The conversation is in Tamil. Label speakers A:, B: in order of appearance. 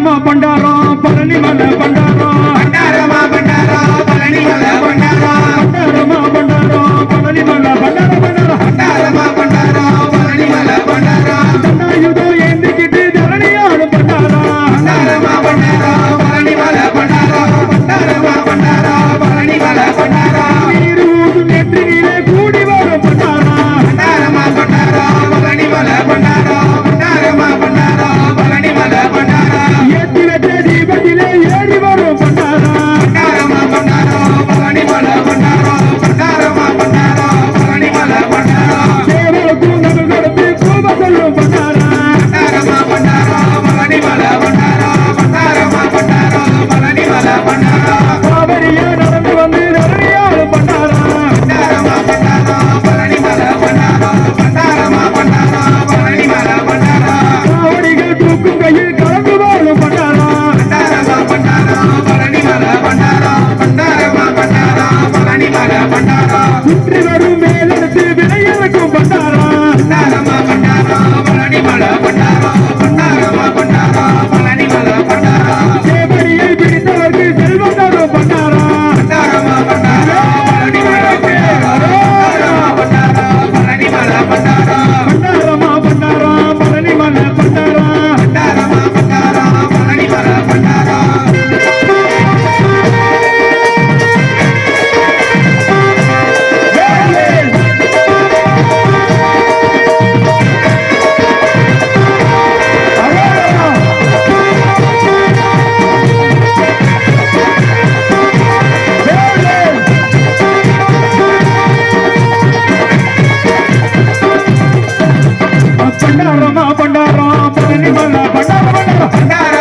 A: பிரம்ம பண்டாரா Vamos! போட்டோம் போட்டோம்